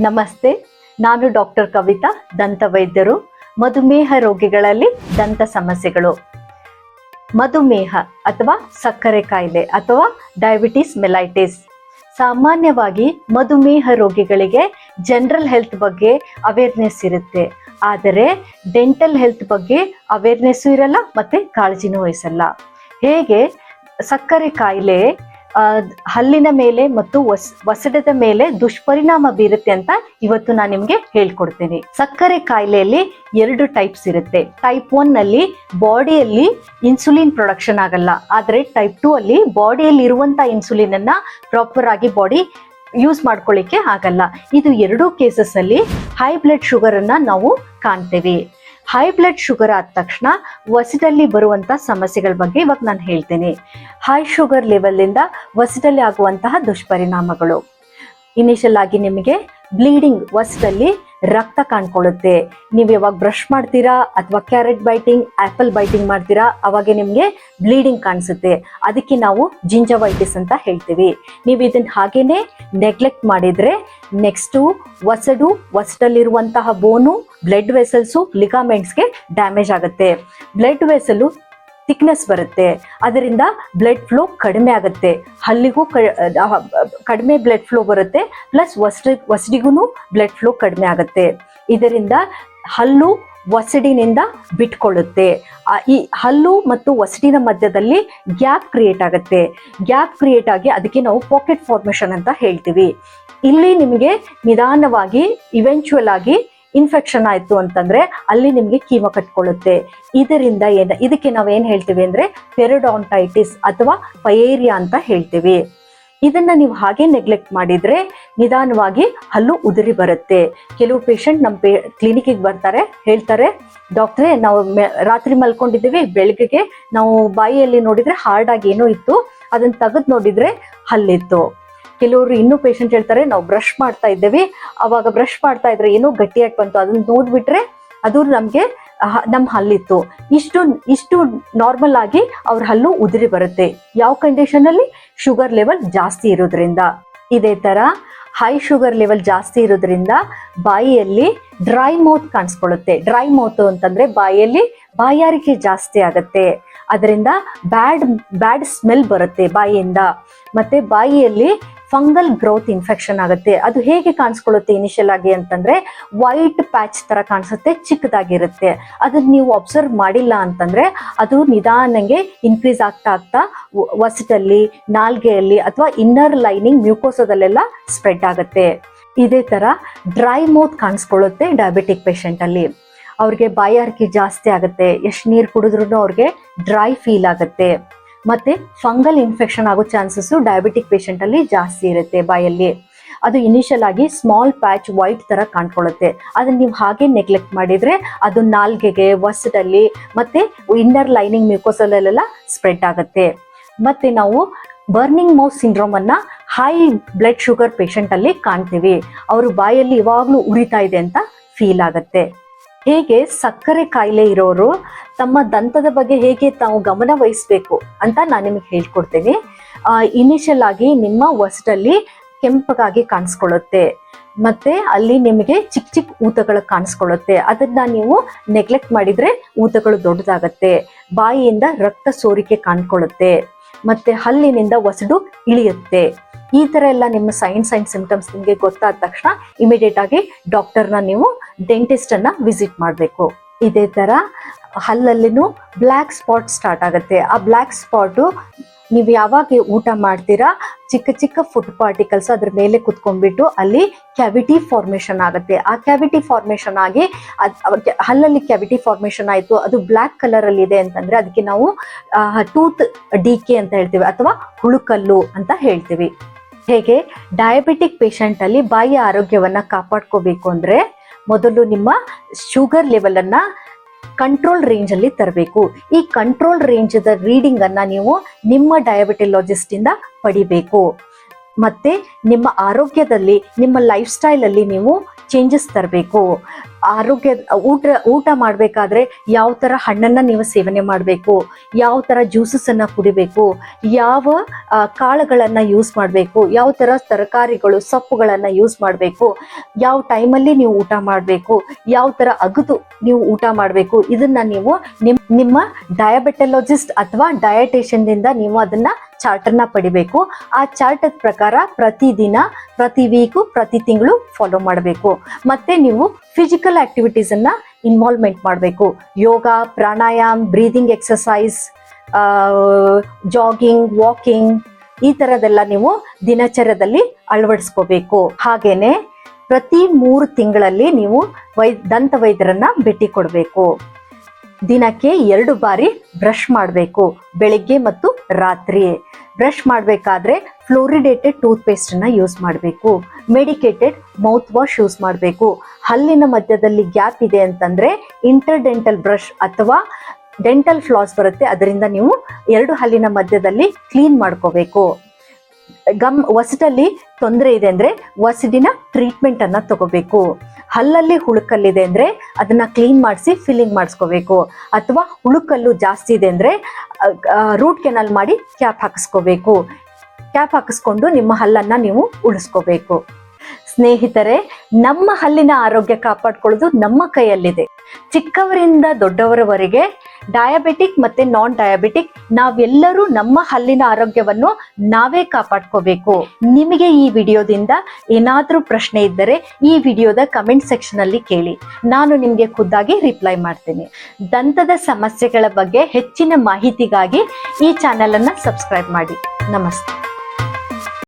ನಮಸ್ತೆ, ನಾನು ಡಾಕ್ಟರ್ ಕವಿತಾ, ದಂತ ವೈದ್ಯರು, ಮಧುಮೇಹ ರೋಗಿಗಳಲ್ಲಿ ದಂತ ಸಮಸ್ಯೆಗಳು. ಮಧುಮೇಹ ಅಥವಾ ಸಕ್ಕರೆ ಕಾಯಿಲೆ ಅಥವಾ ಡಯಾಬಿಟಿಸ್ ಮೆಲೈಟಿಸ್. ಸಾಮಾನ್ಯವಾಗಿ ಮಧುಮೇಹ ರೋಗಿಗಳಿಗೆ ಜನರಲ್ ಹೆಲ್ತ್ ಬಗ್ಗೆ ಅವೇರ್ನೆಸ್ ಇರುತ್ತೆ. ಆದರೆ ಡೆಂಟಲ್ ಹೆಲ್ತ್ ಬಗ್ಗೆ ಅವೇರ್ನೆಸ್ಸು ಇರಲ್ಲ ಮತ್ತೆ ಕಾಳಜಿನೂ ವಹಿಸಲ್ಲ. ಹೇಗೆ? ಸಕ್ಕರೆ ಕಾಯಿಲೆ ಹಲ್ಲಿನ ಮೇಲೆ ಮತ್ತು ವಸ್, ವಸಡದ ಮೇಲೆ ದುಷ್ಪರಿಣಾಮ ಬೀರುತ್ತೆ ಅಂತ ಇವತ್ತು ನಾನು ನಿಮ್ಗೆ ಹೇಳ್ಕೊಡ್ತೇನೆ. ಸಕ್ಕರೆ ಕಾಯಿಲೆಯಲ್ಲಿ ಎರಡು ಟೈಪ್ಸ್ ಇರುತ್ತೆ. ಟೈಪ್ ಒನ್ ಅಲ್ಲಿ ಬಾಡಿಯಲ್ಲಿ ಇನ್ಸುಲಿನ್ ಪ್ರೊಡಕ್ಷನ್ ಆಗಲ್ಲ. ಆದ್ರೆ ಟೈಪ್ ಟೂ ಅಲ್ಲಿ ಬಾಡಿಯಲ್ಲಿ ಇರುವಂತ ಇನ್ಸುಲಿನ್ ಅನ್ನ ಪ್ರಾಪರ್ ಆಗಿ ಬಾಡಿ ಯೂಸ್ ಮಾಡ್ಕೊಳ್ಳಿಕ್ಕೆ ಆಗಲ್ಲ. ಇದು ಎರಡೂ ಕೇಸಸ್ ಅಲ್ಲಿ ಹೈ ಬ್ಲಡ್ ಶುಗರ್ ಅನ್ನ ನಾವು ಕಾಣ್ತೇವೆ. ಹೈ ಬ್ಲಡ್ ಶುಗರ್ ಆದ ತಕ್ಷಣ ವಸಿದಲ್ಲಿ ಬರುವಂತ ಸಮಸ್ಯೆಗಳ ಬಗ್ಗೆ ಇವಾಗ ನಾನು ಹೇಳ್ತೇನೆ. ಹೈ ಶುಗರ್ ಲೆವೆಲ್ನಿಂದ ವಸದಲ್ಲಿ ಆಗುವಂತಹ ದುಷ್ಪರಿಣಾಮಗಳು. ಇನಿಷಿಯಲ್ ಆಗಿ ನಿಮಗೆ ಬ್ಲೀಡಿಂಗ್ ವಸದಲ್ಲಿ ರಕ್ತ ಕಾಣ್ಕೊಳ್ಳುತ್ತೆ. ನೀವು ಯಾವಾಗ ಬ್ರಷ್ ಮಾಡ್ತೀರಾ ಅಥವಾ ಕ್ಯಾರೆಟ್ ಬೈಟಿಂಗ್ ಆಪಲ್ ಬೈಟಿಂಗ್ ಮಾಡ್ತೀರಾ, ಅವಾಗ ನಿಮಗೆ ಬ್ಲೀಡಿಂಗ್ ಕಾಣಿಸುತ್ತೆ. ಅದಕ್ಕೆ ನಾವು ಜಿಂಜವೈಟಿಸ್ ಅಂತ ಹೇಳ್ತೀವಿ. ನೀವು ಇದನ್ನ ಹಾಗೇನೆ ನೆಗ್ಲೆಕ್ಟ್ ಮಾಡಿದ್ರೆ ನೆಕ್ಸ್ಟು ಒಸಡು ಒಸಡಲ್ಲಿರುವಂತಹ ಬೋನು ಬ್ಲಡ್ ವೆಸಲ್ಸು ಲಿಗಾಮೆಂಟ್ಸ್ಗೆ ಡ್ಯಾಮೇಜ್ ಆಗುತ್ತೆ. ಬ್ಲಡ್ ವೆಸಲು ಥಿಕ್ನೆಸ್ ಬರುತ್ತೆ. ಅದರಿಂದ ಬ್ಲಡ್ ಫ್ಲೋ ಕಡಿಮೆ ಆಗುತ್ತೆ. ಹಲ್ಲಿಗೂ ಕಡಿಮೆ ಬ್ಲಡ್ ಫ್ಲೋ ಬರುತ್ತೆ ಪ್ಲಸ್ ವಸಡಿ ವಸಡಿಗೂ ಬ್ಲಡ್ ಫ್ಲೋ ಕಡಿಮೆ ಆಗುತ್ತೆ. ಇದರಿಂದ ಹಲ್ಲು ಒಸಡಿನಿಂದ ಬಿಟ್ಕೊಳ್ಳುತ್ತೆ. ಈ ಹಲ್ಲು ಮತ್ತು ವಸಡಿನ ಮಧ್ಯದಲ್ಲಿ ಗ್ಯಾಪ್ ಕ್ರಿಯೇಟ್ ಆಗುತ್ತೆ. ಗ್ಯಾಪ್ ಕ್ರಿಯೇಟ್ ಆಗಿ ಅದಕ್ಕೆ ನಾವು ಪಾಕೆಟ್ ಫಾರ್ಮೇಷನ್ ಅಂತ ಹೇಳ್ತೀವಿ. ಇಲ್ಲಿ ನಿಮಗೆ ನಿಧಾನವಾಗಿ ಇವೆಂಚುವಲ್ ಆಗಿ ಇನ್ಫೆಕ್ಷನ್ ಆಯ್ತು ಅಂತಂದ್ರೆ ಅಲ್ಲಿ ನಿಮ್ಗೆ ಕೀಮ ಕಟ್ಕೊಳ್ಳುತ್ತೆ. ಇದರಿಂದ ಏನ, ಇದಕ್ಕೆ ನಾವೇನ್ ಹೇಳ್ತೀವಿ ಅಂದ್ರೆ ಪೆರಡಾಂಟೈಟಿಸ್ ಅಥವಾ ಪಯೇರಿಯಾ ಅಂತ ಹೇಳ್ತೀವಿ. ಇದನ್ನ ನೀವು ಹಾಗೆ ನೆಗ್ಲೆಕ್ಟ್ ಮಾಡಿದ್ರೆ ನಿಧಾನವಾಗಿ ಹಲ್ಲು ಉದುರಿ ಬರುತ್ತೆ. ಕೆಲವು ಪೇಷಂಟ್ ನಮ್ಮ ಪೇ ಕ್ಲಿನಿಕ್ಗೆ ಬರ್ತಾರೆ, ಹೇಳ್ತಾರೆ, ಡಾಕ್ಟ್ರೆ, ನಾವು ರಾತ್ರಿ ಮಲ್ಕೊಂಡಿದ್ದೀವಿ, ಬೆಳಗ್ಗೆಗೆ ನಾವು ಬಾಯಿಯಲ್ಲಿ ನೋಡಿದ್ರೆ ಹಾರ್ಡ್ ಆಗಿ ಏನೋ ಇತ್ತು, ಅದನ್ನ ತೆಗೆದು ನೋಡಿದ್ರೆ ಹಲ್ಲಿತ್ತು. ಕೆಲವರು ಇನ್ನೂ ಪೇಷಂಟ್ ಹೇಳ್ತಾರೆ, ನಾವು ಬ್ರಷ್ ಮಾಡ್ತಾ ಇದ್ದೇವೆ. ಅವಾಗ ಬ್ರಷ್ ಮಾಡ್ತಾ ಇದ್ರೆ ಏನೋ ಗಟ್ಟಿಯಾಗಿ ಬಂತು. ಅದನ್ನ ನೋಡ್ಬಿಟ್ರೆ ಅದು ನಮ್ಗೆ ನಮ್ಮ ನಮ್ ಹಲ್ಲಿತ್ತು. ಇಷ್ಟು ಇಷ್ಟು ನಾರ್ಮಲ್ ಆಗಿ ಅವ್ರ ಹಲ್ಲು ಉದುರಿ ಬರುತ್ತೆ. ಯಾವ ಕಂಡೀಷನ್ ಅಲ್ಲಿ? ಶುಗರ್ ಲೆವೆಲ್ ಜಾಸ್ತಿ ಇರೋದ್ರಿಂದ. ಇದೇ ತರ ಹೈ ಶುಗರ್ ಲೆವೆಲ್ ಜಾಸ್ತಿ ಇರೋದ್ರಿಂದ ಬಾಯಿಯಲ್ಲಿ ಡ್ರೈ ಮೌತ್ ಕಾಣಿಸ್ಕೊಳ್ಳುತ್ತೆ. ಡ್ರೈ ಮೌತ್ ಅಂತಂದ್ರೆ ಬಾಯಿಯಲ್ಲಿ ಬಾಯಾರಿಕೆ ಜಾಸ್ತಿ ಆಗುತ್ತೆ. ಅದರಿಂದ ಬ್ಯಾಡ್ ಬ್ಯಾಡ್ ಸ್ಮೆಲ್ ಬರುತ್ತೆ ಬಾಯಿಯಿಂದ ಮತ್ತೆ ಬಾಯಿಯಲ್ಲಿ ಫಂಗಲ್ ಗ್ರೋತ್ ಇನ್ಫೆಕ್ಷನ್ ಆಗುತ್ತೆ. ಅದು ಹೇಗೆ ಕಾಣಿಸ್ಕೊಳ್ಳುತ್ತೆ ಇನಿಷಿಯಲ್ ಆಗಿ ಅಂತಂದ್ರೆ ವೈಟ್ ಪ್ಯಾಚ್ ತರ ಕಾಣಿಸುತ್ತೆ, ಚಿಕ್ಕದಾಗಿರುತ್ತೆ. ಅದನ್ನ ನೀವು ಅಬ್ಸರ್ವ್ ಮಾಡಿಲ್ಲ ಅಂತಂದ್ರೆ ಅದು ನಿಧಾನಂಗೆ ಇನ್ಕ್ರೀಸ್ ಆಗ್ತಾ ಆಗ್ತಾ ವಸಿಟಲ್ಲಿ, ನಾಲ್ಗೆಯಲ್ಲಿ ಅಥವಾ ಇನ್ನರ್ ಲೈನಿಂಗ್ ಮ್ಯೂಕೋಸದಲ್ಲೆಲ್ಲ ಸ್ಪ್ರೆಡ್ ಆಗುತ್ತೆ. ಇದೇ ತರ ಡ್ರೈ ಮೌತ್ ಕಾಣಿಸ್ಕೊಳ್ಳುತ್ತೆ ಡಯಾಬಿಟಿಕ್ ಪೇಷಂಟ್ ಅಲ್ಲಿ. ಅವ್ರಿಗೆ ಬಾಯಾರಿಕೆ ಜಾಸ್ತಿ ಆಗುತ್ತೆ. ಎಷ್ಟು ನೀರು ಕುಡಿದ್ರು ಅವ್ರಿಗೆ ಡ್ರೈ ಫೀಲ್ ಆಗುತ್ತೆ. ಮತ್ತೆ ಫಂಗಲ್ ಇನ್ಫೆಕ್ಷನ್ ಆಗೋ ಚಾನ್ಸಸ್ ಡಯಾಬಿಟಿಕ್ ಪೇಷಂಟ್ ಅಲ್ಲಿ ಜಾಸ್ತಿ ಇರುತ್ತೆ ಬಾಯಲ್ಲಿ. ಅದು ಇನಿಷಿಯಲ್ ಆಗಿ ಸ್ಮಾಲ್ ಪ್ಯಾಚ್ ವೈಟ್ ತರ ಕಾಣ್ಕೊಳ್ಳುತ್ತೆ. ಅದನ್ನ ನೀವು ಹಾಗೆ ನೆಗ್ಲೆಕ್ಟ್ ಮಾಡಿದ್ರೆ ಅದು ನಾಲ್ಗೆಗೆ ವಸದಲ್ಲಿ ಮತ್ತೆ ಇನ್ನರ್ ಲೈನಿಂಗ್ ಮ್ಯೂಕೋಸಲ್ಲೆಲ್ಲ ಸ್ಪ್ರೆಡ್ ಆಗುತ್ತೆ. ಮತ್ತೆ ನಾವು ಬರ್ನಿಂಗ್ ಮೌತ್ ಸಿಂಡ್ರೋಮ್ ಅನ್ನ ಹೈ ಬ್ಲಡ್ ಶುಗರ್ ಪೇಷಂಟ್ ಅಲ್ಲಿ ಕಾಣ್ತೀವಿ. ಅವರು ಬಾಯಲ್ಲಿ ಇವಾಗ್ಲೂ ಉರಿತಾ ಇದೆ ಅಂತ ಫೀಲ್ ಆಗುತ್ತೆ. ಹೇಗೆ ಸಕ್ಕರೆ ಕಾಯಿಲೆ ಇರೋರು ತಮ್ಮ ದಂತದ ಬಗ್ಗೆ ಹೇಗೆ ತಾವು ಗಮನ ವಹಿಸ್ಬೇಕು ಅಂತ ನಾನು ನಿಮಗೆ ಹೇಳ್ಕೊಡ್ತೀನಿ. ಇನಿಷಿಯಲ್ ಆಗಿ ನಿಮ್ಮ ವಸ್ಟಲ್ಲಿ ಕೆಂಪಗಾಗಿ ಕಾಣಿಸ್ಕೊಳ್ಳುತ್ತೆ. ಮತ್ತೆ ಅಲ್ಲಿ ನಿಮಗೆ ಚಿಕ್ಕ ಚಿಕ್ಕ ಊತಗಳು ಕಾಣಿಸ್ಕೊಳ್ಳುತ್ತೆ. ಅದನ್ನ ನೀವು ನೆಗ್ಲೆಕ್ಟ್ ಮಾಡಿದ್ರೆ ಊತಗಳು ದೊಡ್ಡದಾಗತ್ತೆ. ಬಾಯಿಯಿಂದ ರಕ್ತ ಸೋರಿಕೆ ಕಾಣ್ಕೊಳ್ಳುತ್ತೆ. ಮತ್ತೆ ಹಲ್ಲಿನಿಂದ ವಸಡು ಇಳಿಯುತ್ತೆ. ಈ ತರ ಎಲ್ಲ ನಿಮ್ಮ ಸೈನ್ ಸೈನ್ ಸಿಂಪ್ಟಮ್ಸ್ ನಿಮಗೆ ಗೊತ್ತಾದ ತಕ್ಷಣ ಇಮಿಡಿಯೇಟ್ ಆಗಿ ಡಾಕ್ಟರ್ನ ನೀವು ಡೆಂಟಿಸ್ಟ್ ಅನ್ನ ವಿಸಿಟ್ ಮಾಡಬೇಕು. ಇದೇ ತರ ಹಲ್ಲಲ್ಲಿನೂ ಬ್ಲ್ಯಾಕ್ ಸ್ಪಾಟ್ ಸ್ಟಾರ್ಟ್ ಆಗುತ್ತೆ. ಆ ಬ್ಲ್ಯಾಕ್ ಸ್ಪಾಟು ನೀವು ಯಾವಾಗ ಊಟ ಮಾಡ್ತೀರಾ, ಚಿಕ್ಕ ಚಿಕ್ಕ ಫುಡ್ ಪಾರ್ಟಿಕಲ್ಸ್ ಅದ್ರ ಮೇಲೆ ಕುತ್ಕೊಂಡ್ಬಿಟ್ಟು ಅಲ್ಲಿ ಕ್ಯಾವಿಟಿ ಫಾರ್ಮೇಷನ್ ಆಗುತ್ತೆ. ಆ ಕ್ಯಾವಿಟಿ ಫಾರ್ಮೇಷನ್ ಆಗಿ ಹಲ್ಲಲ್ಲಿ ಕ್ಯಾವಿಟಿ ಫಾರ್ಮೇಷನ್ ಆಯಿತು, ಅದು ಬ್ಲ್ಯಾಕ್ ಕಲರ್ ಅಲ್ಲಿ ಇದೆ ಅಂತಂದ್ರೆ ಅದಕ್ಕೆ ನಾವು ಟೂತ್ ಡಿ ಕೆ ಅಂತ ಹೇಳ್ತೀವಿ ಅಥವಾ ಹುಳುಕಲ್ಲು ಅಂತ ಹೇಳ್ತೀವಿ. ಹೇಗೆ ಡಯಾಬಿಟಿಕ್ ಪೇಷಂಟ್ ಅಲ್ಲಿ ಬಾಯಿಯ ಆರೋಗ್ಯವನ್ನ ಕಾಪಾಡ್ಕೋಬೇಕು ಅಂದ್ರೆ ಮೊದಲು ನಿಮ್ಮ ಶುಗರ್ ಲೆವೆಲ್ ಅನ್ನ ಕಂಟ್ರೋಲ್ ರೇಂಜ್ ಅಲ್ಲಿ ತರಬೇಕು. ಈ ಕಂಟ್ರೋಲ್ ರೇಂಜ್ ರೀಡಿಂಗ್ ಅನ್ನ ನೀವು ನಿಮ್ಮ ಡಯಾಬಿಟಿಲಾಜಿಸ್ಟ್ ಇಂದ ಪಡಿಬೇಕು. ಮತ್ತೆ ನಿಮ್ಮ ಆರೋಗ್ಯದಲ್ಲಿ, ನಿಮ್ಮ ಲೈಫ್ ಸ್ಟೈಲ್ ಅಲ್ಲಿ ನೀವು ಚೇಂಜಸ್ ತರಬೇಕು. ಆರೋಗ್ಯ, ಊಟ ಊಟ ಮಾಡಬೇಕಾದ್ರೆ ಯಾವ ಥರ ಹಣ್ಣನ್ನು ನೀವು ಸೇವನೆ ಮಾಡಬೇಕು, ಯಾವ ಥರ ಜ್ಯೂಸಸನ್ನು ಕುಡಿಬೇಕು, ಯಾವ ಕಾಳುಗಳನ್ನ ಯೂಸ್ ಮಾಡಬೇಕು, ಯಾವ ಥರ ತರಕಾರಿಗಳು, ಸೊಪ್ಪುಗಳನ್ನು ಯೂಸ್ ಮಾಡಬೇಕು, ಯಾವ ಟೈಮಲ್ಲಿ ನೀವು ಊಟ ಮಾಡಬೇಕು, ಯಾವ ಥರ ಅಗದು ನೀವು ಊಟ ಮಾಡಬೇಕು, ಇದನ್ನ ನೀವು ನಿಮ್, ನಿಮ್ಮ ಡಯಾಬೆಟಲಜಿಸ್ಟ್ ಅಥವಾ ಡಯಟೇಷನ್ದಿಂದ ನೀವು ಅದನ್ನ ಚಾರ್ಟನ್ನ ಪಡಿಬೇಕು. ಆ ಚಾರ್ಟ್ ಪ್ರಕಾರ ಪ್ರತಿದಿನ, ಪ್ರತಿ ವೀಕು ಪ್ರತಿ ತಿಂಗಳು ಫಾಲೋ ಮಾಡಬೇಕು. ಮತ್ತೆ ನೀವು ಫಿಸಿಕಲ್ ಆಕ್ಟಿವಿಟೀಸ್ ಅನ್ನ ಇನ್ವಾಲ್ವ್ಮೆಂಟ್ ಮಾಡಬೇಕು. Yoga, pranayam breathing exercise jogging walking ಈ ಥರದೆಲ್ಲ ನೀವು ದಿನಚರ್ಯದಲ್ಲಿ ಅಳವಡಿಸ್ಕೋಬೇಕು. ಹಾಗೇನೆ ಪ್ರತಿ ಮೂರು ತಿಂಗಳಲ್ಲಿ ನೀವು ವೈ, ದಂತ ವೈದ್ಯರನ್ನ ಭೇಟಿ ಕೊಡಬೇಕು. ದಿನಕ್ಕೆ ಎರಡು ಬಾರಿ ಬ್ರಷ್ ಮಾಡಬೇಕು, ಬೆಳಿಗ್ಗೆ ಮತ್ತು ರಾತ್ರಿ. ಬ್ರಷ್ ಮಾಡಬೇಕಾದ್ರೆ ಫ್ಲೋರಿಡೇಟೆಡ್ ಟೂತ್ ಪೇಸ್ಟನ್ನ ಯೂಸ್ ಮಾಡಬೇಕು. ಮೆಡಿಕೇಟೆಡ್ ಮೌತ್ ವಾಶ್ ಯೂಸ್ ಮಾಡಬೇಕು. ಹಲ್ಲಿನ ಮಧ್ಯದಲ್ಲಿ ಗ್ಯಾಪ್ ಇದೆ ಅಂತಂದ್ರೆ ಇಂಟರ್ಡೆಂಟಲ್ ಬ್ರಷ್ ಅಥವಾ ಡೆಂಟಲ್ ಫ್ಲಾಸ್ ಬರುತ್ತೆ. ಅದರಿಂದ ನೀವು ಎರಡು ಹಲ್ಲಿನ ಮಧ್ಯದಲ್ಲಿ ಕ್ಲೀನ್ ಮಾಡ್ಕೋಬೇಕು. ಗಮ್ ವಸಟಲ್ಲಿ ತೊಂದರೆ ಇದೆ ಅಂದ್ರೆ ಒಸಡಿನ ಟ್ರೀಟ್ಮೆಂಟ್ ಅನ್ನ ತಗೋಬೇಕು. ಹಲ್ಲಲ್ಲಿ ಹುಳುಕಲ್ಲಿದೆ ಅಂದ್ರೆ ಅದನ್ನ ಕ್ಲೀನ್ ಮಾಡಿಸಿ ಫಿಲ್ಲಿಂಗ್ ಮಾಡಿಸ್ಕೋಬೇಕು. ಅಥವಾ ಹುಳುಕಲ್ಲು ಜಾಸ್ತಿ ಇದೆ ಅಂದ್ರೆ ರೂಟ್ ಕೆನಲ್ ಮಾಡಿ ಕ್ಯಾಪ್ ಹಾಕಿಸ್ಕೋಬೇಕು. ಕ್ಯಾಪ್ ಹಾಕಿಸ್ಕೊಂಡು ನಿಮ್ಮ ಹಲ್ಲನ್ನ ನೀವು ಉಳಿಸ್ಕೋಬೇಕು. ಸ್ನೇಹಿತರೆ, ನಮ್ಮ ಹಲ್ಲಿನ ಆರೋಗ್ಯ ಕಾಪಾಡ್ಕೊಳ್ಳೋದು ನಮ್ಮ ಕೈಯಲ್ಲಿದೆ. ಚಿಕ್ಕವರಿಂದ ದೊಡ್ಡವರವರೆಗೆ ಡಯಾಬಿಟಿಕ್ ಮತ್ತೆ ನಾನ್ ಡಯಾಬಿಟಿಕ್ ನಾವೆಲ್ಲರೂ ನಮ್ಮ ಹಲ್ಲಿನ ಆರೋಗ್ಯವನ್ನು ನಾವೇ ಕಾಪಾಡ್ಕೋಬೇಕು. ನಿಮಗೆ ಈ ವಿಡಿಯೋದಿಂದ ಏನಾದರೂ ಪ್ರಶ್ನೆ ಇದ್ದರೆ ಈ ವಿಡಿಯೋದ ಕಮೆಂಟ್ ಸೆಕ್ಷನ್ ಅಲ್ಲಿ ಕೇಳಿ. ನಾನು ನಿಮಗೆ ಖುದ್ದಾಗಿ ರಿಪ್ಲೈ ಮಾಡ್ತೀನಿ. ದಂತದ ಸಮಸ್ಯೆಗಳ ಬಗ್ಗೆ ಹೆಚ್ಚಿನ ಮಾಹಿತಿಗಾಗಿ ಈ ಚಾನೆಲ್ ಅನ್ನ ಸಬ್ಸ್ಕ್ರೈಬ್ ಮಾಡಿ. ನಮಸ್ತೆ.